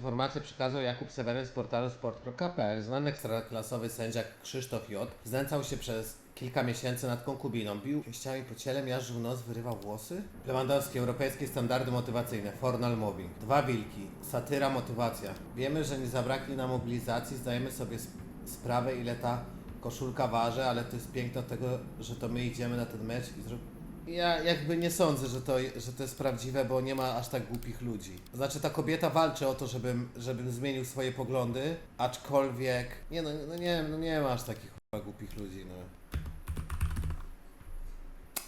Informację przekazał Jakub Seweryn z portalu sport.pl. Znany ekstraklasowy sędzia Krzysztof J. znęcał się przez kilka miesięcy nad konkubiną. Bił pięściami po ciele, miażdżył nos, wyrywał włosy. Lewandowski, europejskie standardy motywacyjne, fornal mobbing. Dwa wilki, satyra, motywacja. Wiemy, że nie zabraknie na mobilizacji, zdajemy sobie sp- sprawę ile ta koszulka waży, ale to jest piękno tego, że to my idziemy na ten mecz i zro... Ja jakby nie sądzę, że to, że to jest prawdziwe, bo nie ma aż tak głupich ludzi. Znaczy ta kobieta walczy o to, żebym, żebym zmienił swoje poglądy, aczkolwiek... Nie no, no nie, no nie ma aż takich chyba głupich ludzi, no.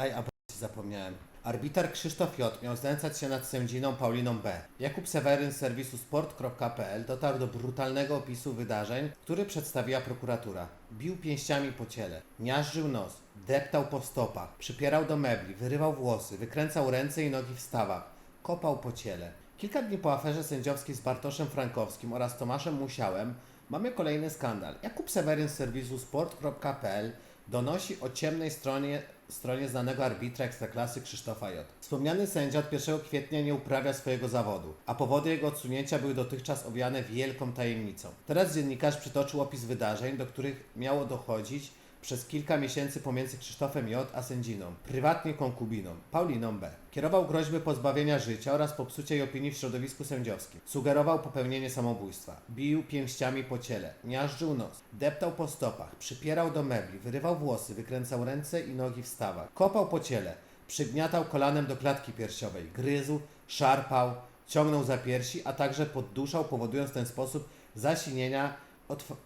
Aj, a zapomniałem. Arbiter Krzysztof J. miał znęcać się nad sędziną Pauliną B. Jakub Seweryn z serwisu sport.pl dotarł do brutalnego opisu wydarzeń, który przedstawiła prokuratura. Bił pięściami po ciele, miażdżył nos, deptał po stopach, przypierał do mebli, wyrywał włosy, wykręcał ręce i nogi w stawach, kopał po ciele. Kilka dni po aferze sędziowskiej z Bartoszem Frankowskim oraz Tomaszem Musiałem mamy kolejny skandal. Jakub Seweryn z serwisu sport.pl donosi o ciemnej stronie, stronie znanego arbitra ekstraklasy Krzysztofa J. Wspomniany sędzia od 1 kwietnia nie uprawia swojego zawodu, a powody jego odsunięcia były dotychczas owiane wielką tajemnicą. Teraz dziennikarz przytoczył opis wydarzeń, do których miało dochodzić przez kilka miesięcy pomiędzy Krzysztofem J. a sędziną, prywatnie konkubiną, Pauliną B. Kierował groźby pozbawienia życia oraz popsucia jej opinii w środowisku sędziowskim. Sugerował popełnienie samobójstwa. Bił pięściami po ciele, miażdżył nos, deptał po stopach, przypierał do mebli, wyrywał włosy, wykręcał ręce i nogi w stawach. Kopał po ciele, przygniatał kolanem do klatki piersiowej, gryzł, szarpał, ciągnął za piersi, a także podduszał, powodując w ten sposób zasinienia,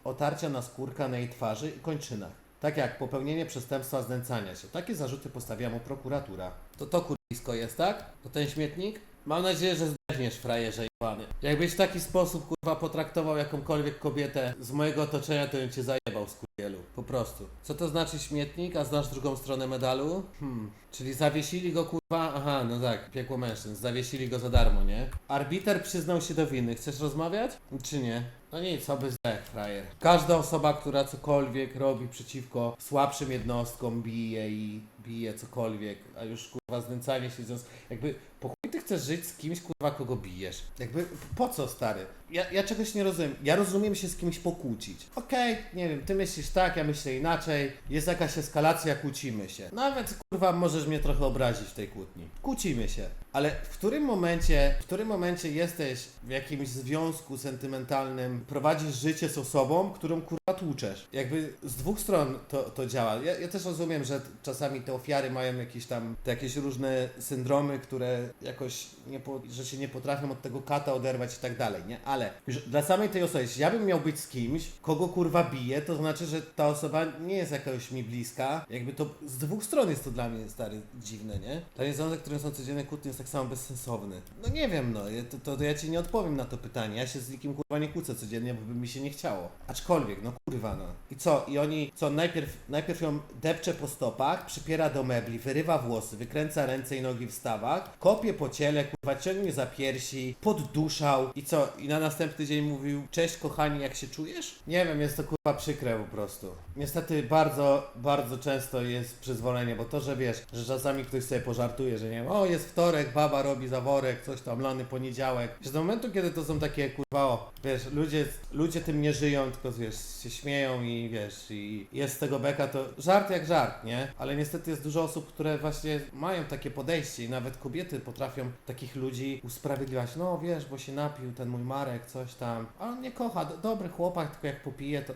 otarcia na skórka na jej twarzy i kończynach. Tak jak popełnienie przestępstwa znęcania się. Takie zarzuty postawiła mu prokuratura. To to kurwisko jest, tak? To ten śmietnik? Mam nadzieję, że zdechniesz, frajerze jebany. Jakbyś w taki sposób, kurwa, potraktował jakąkolwiek kobietę z mojego otoczenia, to bym cię zajebał z kurwielu. Po prostu. Co to znaczy śmietnik, a znasz drugą stronę medalu? Hmm. Czyli zawiesili go, kurwa, aha, no tak, piekło mężczyzn. Zawiesili go za darmo, nie? Arbiter przyznał się do winy. Chcesz rozmawiać? Czy nie? No nic, oby zdech, frajer. Każda osoba, która cokolwiek robi przeciwko słabszym jednostkom, bije i bije cokolwiek, a już kurwa znęcanie się z jakby po chuj chcesz żyć z kimś, kurwa, kogo bijesz? Jakby po co, stary? Ja, ja czegoś nie rozumiem. Ja rozumiem się z kimś pokłócić. Okej, nie wiem, ty myślisz tak, ja myślę inaczej, jest jakaś eskalacja, kłócimy się. Nawet kurwa możesz mnie trochę obrazić w tej kłótni. Kłócimy się. Ale w którym momencie, w którym momencie jesteś w jakimś związku sentymentalnym, prowadzisz życie z osobą, którą kurwa tłuczesz? Jakby z dwóch stron to, to działa. Ja, ja też rozumiem, że czasami te ofiary mają jakieś tam te jakieś różne syndromy, które jakoś nie po, że się nie potrafią od tego kata oderwać i tak dalej, nie? Ale już dla samej tej osoby, jeśli ja bym miał być z kimś, kogo kurwa bije, to znaczy, że ta osoba nie jest jakoś mi bliska. Jakby to z dwóch stron jest to dla mnie stary dziwne, nie? Mnie związek, którym są codzienne kłótnie jest tak samo bezsensowny. No nie wiem, no, ja- to, to ja ci nie odpowiem na to pytanie. Ja się z nikim kurwa nie kłócę codziennie, bo by mi się nie chciało. Aczkolwiek, no kurwa, no. I co? I oni, co, najpierw, najpierw ją depcze po stopach, przypiera do mebli, wyrywa włosy, wykręca ręce i nogi w stawach, kopie po ciele, kurwa, ciągnie za piersi, podduszał i co? I na następny dzień mówił, cześć kochani, jak się czujesz? Nie wiem, jest to kurwa przykre po prostu. Niestety bardzo, bardzo często jest przyzwolenie, bo to, że wiesz, że czasami ktoś sobie pożartuje, że nie wiem, o jest wtorek, baba robi zaworek, coś tam, lany poniedziałek. Że do momentu, kiedy to są takie kurwa, o, wiesz, ludzie, ludzie tym nie żyją, tylko wiesz, się śmieją i wiesz, i jest z tego beka, to żart jak żart, nie? Ale niestety jest dużo osób, które właśnie mają takie podejście i nawet kobiety potrafią takich ludzi usprawiedliwiać, no wiesz, bo się napił ten mój Marek, coś tam, a on nie kocha, do, dobry chłopak, tylko jak popije, to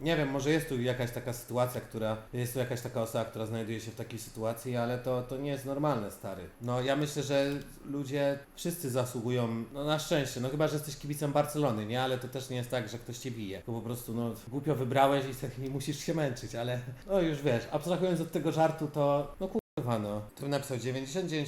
nie wiem, może jest tu jakaś taka sytuacja, która. Jest tu jakaś taka osoba, która znajduje się w takiej sytuacji, ale to, to nie jest normalne, stary. No ja myślę, że ludzie wszyscy zasługują, no na szczęście, no chyba, że jesteś kibicem Barcelony, nie? Ale to też nie jest tak, że ktoś cię bije. Bo po prostu, no, głupio wybrałeś i nie musisz się męczyć, ale no już wiesz, abstrahując od tego żartu, to no Tu napisał 99%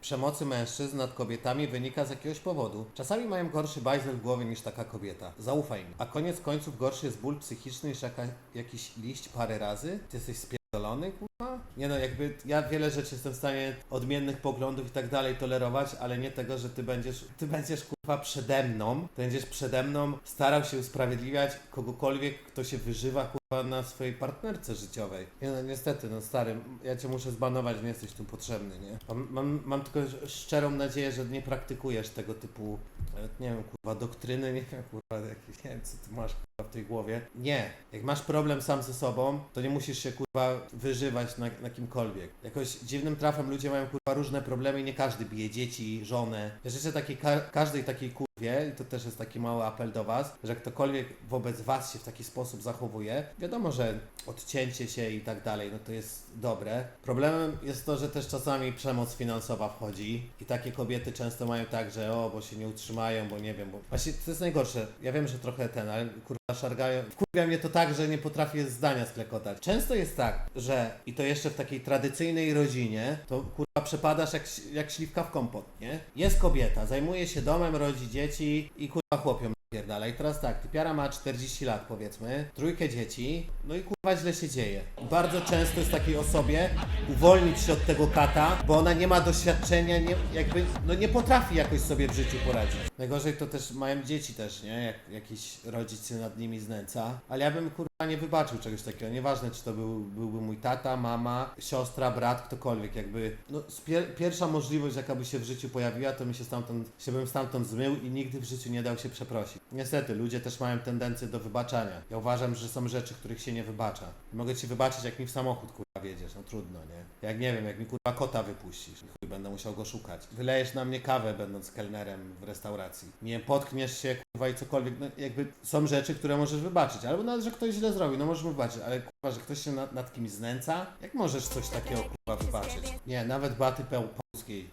przemocy mężczyzn nad kobietami wynika z jakiegoś powodu. Czasami mają gorszy bajzel w głowie niż taka kobieta. Zaufaj mi. A koniec końców gorszy jest ból psychiczny niż jaka, jakiś liść parę razy? Ty jesteś spierdolony, kurwa? Nie no, jakby ja wiele rzeczy jestem w stanie odmiennych poglądów i tak dalej tolerować, ale nie tego, że ty będziesz, ty będziesz kurwa przede mną, ty będziesz przede mną starał się usprawiedliwiać kogokolwiek, kto się wyżywa kurwa kurwa na swojej partnerce życiowej. Nie no niestety, no stary, ja cię muszę zbanować, nie jesteś tu potrzebny, nie? Mam, mam, mam tylko szczerą nadzieję, że nie praktykujesz tego typu, e, nie wiem, kurwa, doktryny, nie wiem, kurwa, jakieś, nie wiem, co ty masz, kurwa, w tej głowie. Nie, jak masz problem sam ze sobą, to nie musisz się, kurwa, wyżywać na, na kimkolwiek. Jakoś dziwnym trafem ludzie mają, kurwa, różne problemy nie każdy bije dzieci, żonę. Życzę takiej, ka- każdej takiej kurwie, i to też jest taki mały apel do was, że ktokolwiek wobec was się w taki sposób zachowuje, wiadomo, że odcięcie się i tak dalej, no to jest dobre. Problemem jest to, że też czasami przemoc finansowa wchodzi i takie kobiety często mają tak, że o, bo się nie utrzymają, bo nie wiem, bo... Właśnie to jest najgorsze. Ja wiem, że trochę ten, ale kurwa szargają. Wkurwia mnie to tak, że nie potrafię zdania sklekotać. Często jest tak, że i to jeszcze w takiej tradycyjnej rodzinie, to kurwa przepadasz jak, jak śliwka w kompot, nie? Jest kobieta, zajmuje się domem, rodzi dzieci i kurwa chłopią pierdala. I teraz tak, typiara ma 40 lat powiedzmy, trójkę dzieci, no i kurwa źle się dzieje. Bardzo często jest takiej osobie uwolnić się od tego kata, bo ona nie ma doświadczenia, nie, jakby, no nie potrafi jakoś sobie w życiu poradzić. Najgorzej to też mają dzieci też, nie? Jak jakiś rodzic się nad nimi znęca. Ale ja bym kurwa nie wybaczył czegoś takiego. Nieważne czy to był, byłby mój tata, mama, siostra, brat, ktokolwiek. Jakby, no spier- pierwsza możliwość jaka by się w życiu pojawiła, to mi się stamtąd, się bym stamtąd zmył i nigdy w życiu nie dał się przeprosić. Niestety, ludzie też mają tendencję do wybaczania. Ja uważam, że są rzeczy, których się nie wybacza. Mogę ci wybaczyć, jak mi w samochód kurwa wiedziesz, no trudno, nie? Jak nie wiem, jak mi kurwa kota wypuścisz, chuj, będę musiał go szukać. Wylejesz na mnie kawę, będąc kelnerem w restauracji. Nie potkniesz się, kurwa, i cokolwiek, no jakby są rzeczy, które możesz wybaczyć. Albo nawet, że ktoś źle zrobił, no możesz wybaczyć, ale kurwa, że ktoś się nad, nad kimś znęca, jak możesz coś takiego kurwa wybaczyć? Nie, nawet baty peł polskiej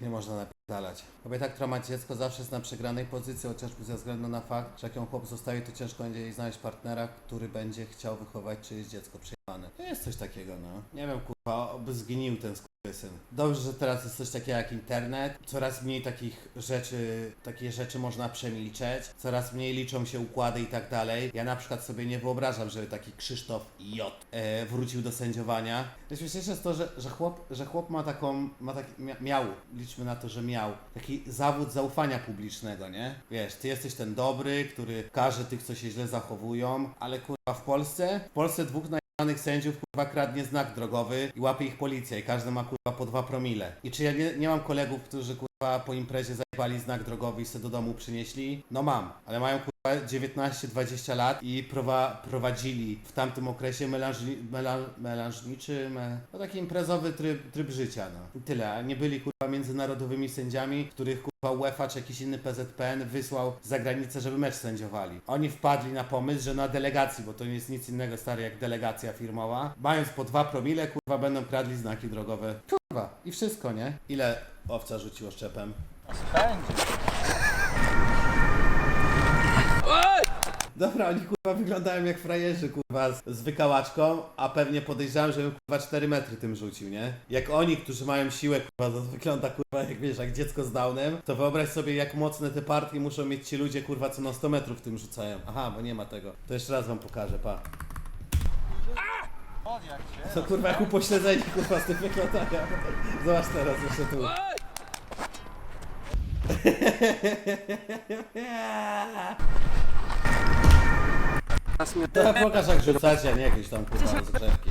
nie można napierdalać. Kobieta, która ma dziecko zawsze jest na przegranej pozycji, chociażby ze względu na fakt, że jak ją chłop zostawi, to ciężko będzie jej znaleźć partnera, który będzie chciał wychować czyjeś dziecko To jest coś takiego, no. Nie wiem, kurwa, oby zgnił ten syn. Dobrze, że teraz jest coś takiego jak internet. Coraz mniej takich rzeczy, takie rzeczy można przemilczeć. Coraz mniej liczą się układy i tak dalej. Ja na przykład sobie nie wyobrażam, żeby taki Krzysztof J. E, wrócił do sędziowania. Najśmieszniejsze jest to, że, że, chłop, że chłop ma taką, ma taki, mia, miał, liczmy na to, że miał, taki zawód zaufania publicznego, nie? Wiesz, ty jesteś ten dobry, który każe tych, co się źle zachowują, ale kurwa w Polsce, w Polsce dwóch Danych sędziów kurwa kradnie znak drogowy i łapie ich policja i każdy ma kurwa po dwa promile. I czy ja nie, nie mam kolegów, którzy kurwa po imprezie zajebali znak drogowy i se do domu przynieśli? No mam, ale mają kurwa 19-20 lat i prowa, prowadzili w tamtym okresie melanżni, melan, melanżniczy, me, no taki imprezowy tryb, tryb życia, no. I tyle, a nie byli kurwa międzynarodowymi sędziami, których kurwa UEFA czy jakiś inny PZPN wysłał za granicę, żeby mecz sędziowali. Oni wpadli na pomysł, że na delegacji, bo to nie jest nic innego stary jak delegacja firmowa, mając po dwa promile, kurwa będą kradli znaki drogowe. Kurwa, i wszystko, nie? Ile owca rzuciło szczepem? Będzie. Dobra, oni kurwa wyglądają jak frajerzy, kurwa, z, z wykałaczką, a pewnie podejrzewam, żebym kurwa 4 metry tym rzucił, nie? Jak oni, którzy mają siłę, kurwa, to wygląda kurwa jak wiesz, jak dziecko z Downem, to wyobraź sobie jak mocne te partie muszą mieć ci ludzie, kurwa, co na 100 metrów tym rzucają. Aha, bo nie ma tego. To jeszcze raz wam pokażę, pa. Od jak się. To kurwa jak upośledzenie, kurwa, z tym wyglądania. Zobacz teraz jeszcze tu. To pokaż jak rzucacie, a nie jakieś tam kurwa rozgrzewki.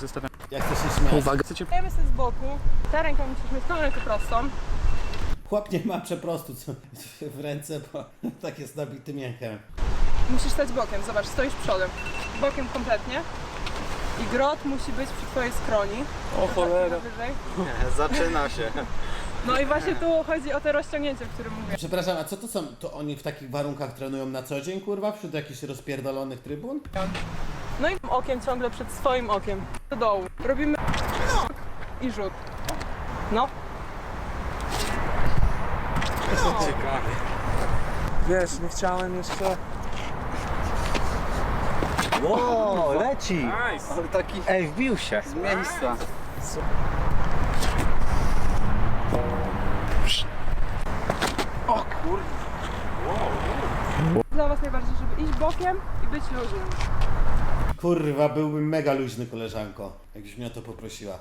Zostawiam Jak chcesz się śmiać. uwagę. Chcecie Stajemy sobie z boku. Ta ręka musisz mieć tą rękę prostą. Chłop nie ma przeprostu co, w ręce, bo tak jest nabity mięchem. Musisz stać bokiem. Zobacz, stoisz przodem. Bokiem kompletnie. I grot musi być przy twojej skroni. O cholera. Wyżej. Zaczyna się. No i właśnie tu chodzi o to rozciągnięcie, o którym mówię. Przepraszam, a co to są, to oni w takich warunkach trenują na co dzień, kurwa, wśród jakichś rozpierdolonych trybun? No i okiem ciągle przed swoim okiem. Do dołu. Robimy i rzut. No. Ciekawie. Wiesz, nie chciałem jeszcze... Wow, leci. Nice. Ale taki... Ej, wbił się z miejsca. Kurde. Dla was najbardziej, żeby iść bokiem i być luźnym. Kurwa, byłbym mega luźny, koleżanko, jakbyś mnie o to poprosiła.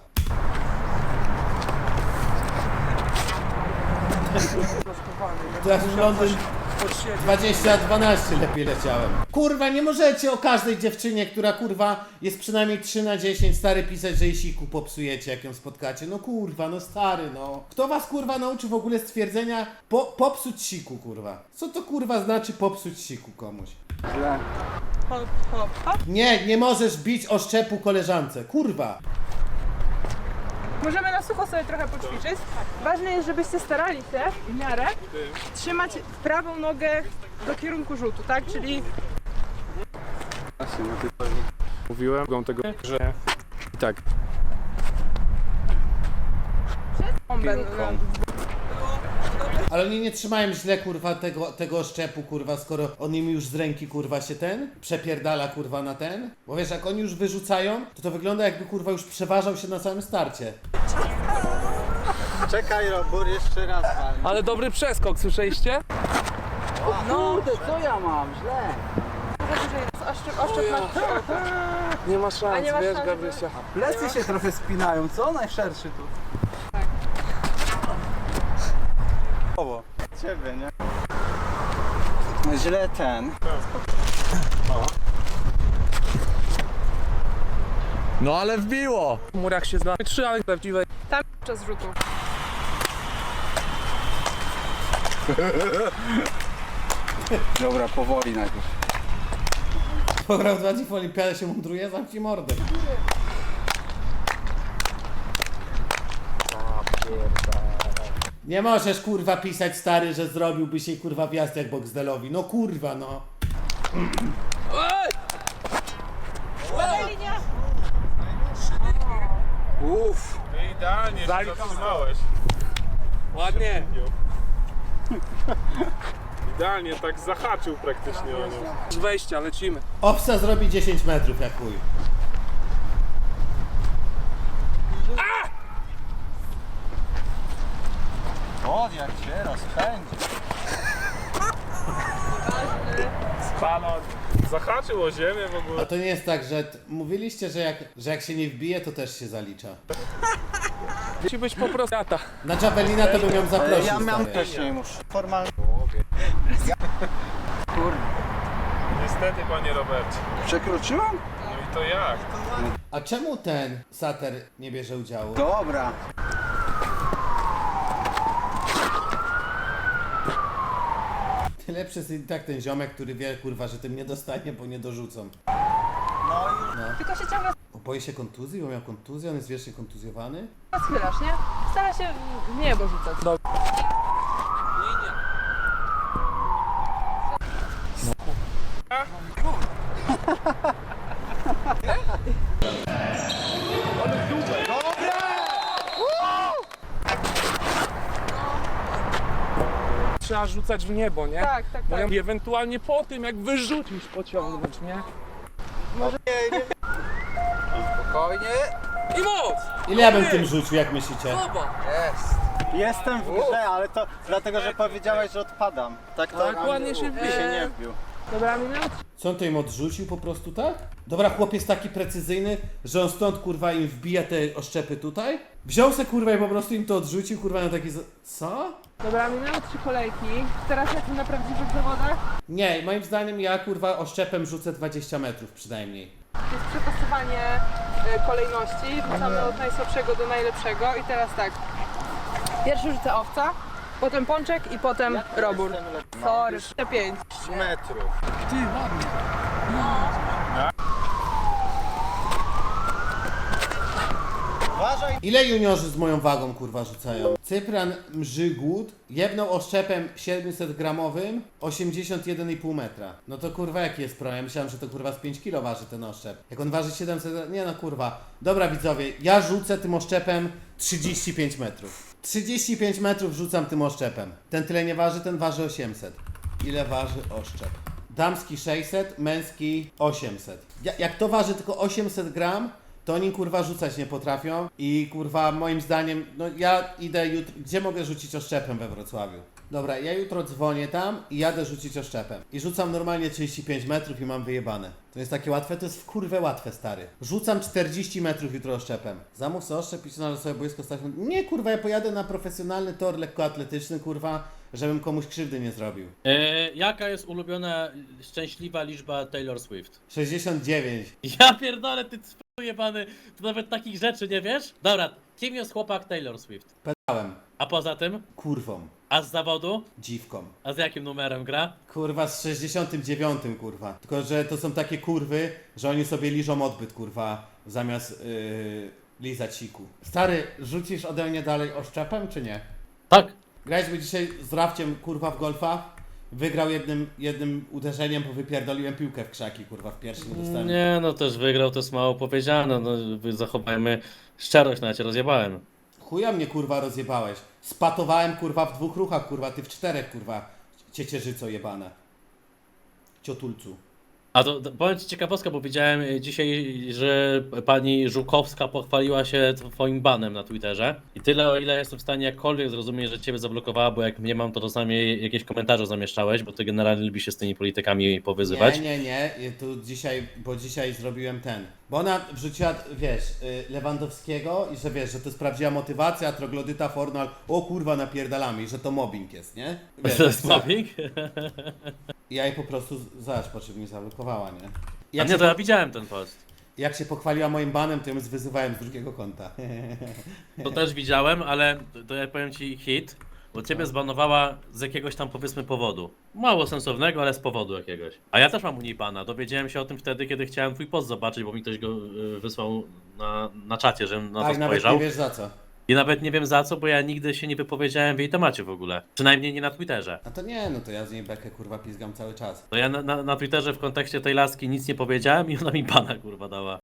Teraz w Londyn, pod siebie. 20-12 lepiej leciałem. Kurwa, nie możecie o każdej dziewczynie, która kurwa jest przynajmniej 3 na 10 stary pisać, że jej siku popsujecie, jak ją spotkacie. No kurwa, no stary, no. Kto was kurwa nauczy w ogóle stwierdzenia po, popsuć siku, kurwa? Co to kurwa znaczy popsuć siku komuś? Źle. Hop, hop, hop. Nie, nie możesz bić o szczepu koleżance, kurwa. Możemy na sucho sobie trochę poćwiczyć. Ważne jest, żebyście starali się w miarę trzymać prawą nogę do kierunku rzutu, tak? Czyli no Mówiłem go tego, że i tak. bombę. Piłką. Ale oni nie trzymają źle kurwa tego, tego szczepu kurwa, skoro on im już z ręki kurwa się ten przepierdala kurwa na ten. Bo wiesz, jak oni już wyrzucają, to to wygląda jakby kurwa już przeważał się na samym starcie. Czekaj, Robur, jeszcze raz. Ale dobry przeskok, słyszeliście? No, kurde, co ja mam? Źle. Oszczep, oszczep masz oku. Nie ma A szans, nie ma wiesz, szans, Gabrysia. Plecy się trochę spinają, co? Najszerszy tu. Owo. Ciebie, nie? No źle ten. No ale wbiło! W murach się zna. Trzy, ale prawdziwe. Tam czas rzutu. Dobra, powoli najpierw. Pograł dwa dni w olimpiadę się mądruje, zamknij mordę. Nie możesz kurwa pisać stary, że zrobiłby się kurwa wjazd jak Boxdelowi. No kurwa no. Uff. Idealnie się zatrzymałeś. Ładnie. Idealnie tak zahaczył praktycznie o nią. Z wejścia, lecimy. Obsa zrobi 10 metrów jak chuj. O, jak się rozpędzi. Spalon. Zahaczył o ziemię w ogóle. A to nie jest tak, że t- mówiliście, że jak, że jak się nie wbije, to też się zalicza. Musi być po prostu lata. Na Javelina to bym ją zaprosił. Ja miałem stary. wcześniej muszę. Formalnie. Kurde. Niestety, panie Robercie. Przekroczyłem? No i to jak? A czemu ten Sater nie bierze udziału? Dobra. Lepszy jest i tak ten ziomek, który wie kurwa, że tym nie dostanie, bo nie dorzucą. No i Tylko się ciągle Bo boi się kontuzji, bo miał kontuzję, on jest wiecznie kontuzjowany. schylasz, nie? Stara się w niebo rzucać. Trzeba rzucać w niebo, nie? Tak, tak, tak. i ewentualnie po tym, jak wyrzucisz, pociągnąć, nie? spokojnie. I moc! Ile ja bym tym rzucił, jak myślicie? Oba! Jestem w grze, ale to dlatego, że powiedziałeś, że odpadam. Tak to Tak ładnie się mi wbije. się nie wbił. Dobra, minut. Co on to im odrzucił po prostu tak? Dobra, chłop jest taki precyzyjny, że on stąd kurwa im wbija te oszczepy tutaj? Wziął se kurwa i po prostu im to odrzucił, kurwa na taki. Co? Dobra, minęły trzy kolejki. Teraz jak na prawdziwych zawodach Nie, moim zdaniem ja kurwa oszczepem rzucę 20 metrów przynajmniej. jest przepasowanie y, kolejności. Wrzucamy od najsłabszego do najlepszego i teraz tak. Pierwszy rzucę owca, potem pączek i potem robór. Sorry, te pięć. metrów. Uważaj. Ile juniorzy z moją wagą kurwa rzucają? Cypran Mrzygłód jebnął oszczepem 700 gramowym 81,5 metra. No to kurwa jaki jest problem? Ja myślałem, że to kurwa z 5 kilo waży ten oszczep. Jak on waży 700, gra- nie no kurwa. Dobra widzowie, ja rzucę tym oszczepem 35 metrów. 35 metrów rzucam tym oszczepem. Ten tyle nie waży, ten waży 800. Ile waży oszczep? Damski 600, męski 800. Ja, jak to waży tylko 800 gram, to oni kurwa rzucać nie potrafią i kurwa moim zdaniem, no ja idę jutro, gdzie mogę rzucić oszczepem we Wrocławiu? Dobra, ja jutro dzwonię tam i jadę rzucić oszczepem. I rzucam normalnie 35 metrów i mam wyjebane. To jest takie łatwe, to jest w kurwę łatwe, stary. Rzucam 40 metrów jutro oszczepem. Zamów sobie oszczep i na sobie boisko stać. Nie kurwa, ja pojadę na profesjonalny tor lekkoatletyczny, kurwa, żebym komuś krzywdy nie zrobił. E, jaka jest ulubiona szczęśliwa liczba Taylor Swift? 69. Ja pierdolę, ty cwelu jebany, to nawet takich rzeczy nie wiesz? Dobra, kim jest chłopak Taylor Swift? Pedałem. A poza tym? Kurwą. A z zawodu? Dziwką. A z jakim numerem gra? Kurwa z 69 kurwa. Tylko, że to są takie kurwy, że oni sobie liżą odbyt kurwa zamiast yy, lizać siku. Stary, rzucisz ode mnie dalej oszczepem czy nie? Tak. Graliśmy dzisiaj z Rafciem kurwa w golfa. Wygrał jednym, jednym uderzeniem, bo wypierdoliłem piłkę w krzaki kurwa w pierwszym dostałem. Nie, no też wygrał, to jest mało powiedziane, no zachowajmy szczerość, nawet cię rozjebałem. Chuja mnie kurwa rozjebałeś. Spatowałem kurwa w dwóch ruchach kurwa, ty w czterech kurwa. Ciecierzyco jebane. Ciotulcu. A to, to powiem ci ciekawostka, bo widziałem e, dzisiaj, że pani Żukowska pochwaliła się twoim banem na Twitterze. I tyle, o ile jestem w stanie jakkolwiek zrozumieć, że ciebie zablokowała, bo jak mnie mam, to czasami jakieś komentarze zamieszczałeś, bo ty generalnie lubisz się z tymi politykami powyzywać. Nie, nie, nie. Tu dzisiaj, bo dzisiaj zrobiłem ten. Bo ona wrzuciła, wiesz, y, Lewandowskiego i że wiesz, że to jest prawdziwa motywacja, troglodyta Fornal, o kurwa napierdalamy i że to mobbing jest, nie? Wiesz, To jest mobbing? Ja jej po prostu, zobacz po czym mnie zablokowała, nie? A Jak, nie, się, to ja po, widziałem ten post. jak się pochwaliła moim banem, to ją wyzywałem z drugiego konta. To też widziałem, ale to- ja powiem ci hit, bo ciebie zbanowała z jakiegoś tam powiedzmy powodu. Mało sensownego, ale z powodu jakiegoś. A ja też mam u niej bana. Dowiedziałem się o tym wtedy, kiedy chciałem twój post zobaczyć, bo mi ktoś go y, wysłał na, na czacie, żebym na tak, to nawet spojrzał. nie wiesz za co. I nawet nie wiem za co, bo ja nigdy się nie wypowiedziałem w jej temacie w ogóle. Przynajmniej nie na Twitterze. A to nie, no to ja z niej bekę kurwa pizgam cały czas. To ja na, na, na Twitterze w kontekście tej laski nic nie powiedziałem i ona mi bana kurwa dała.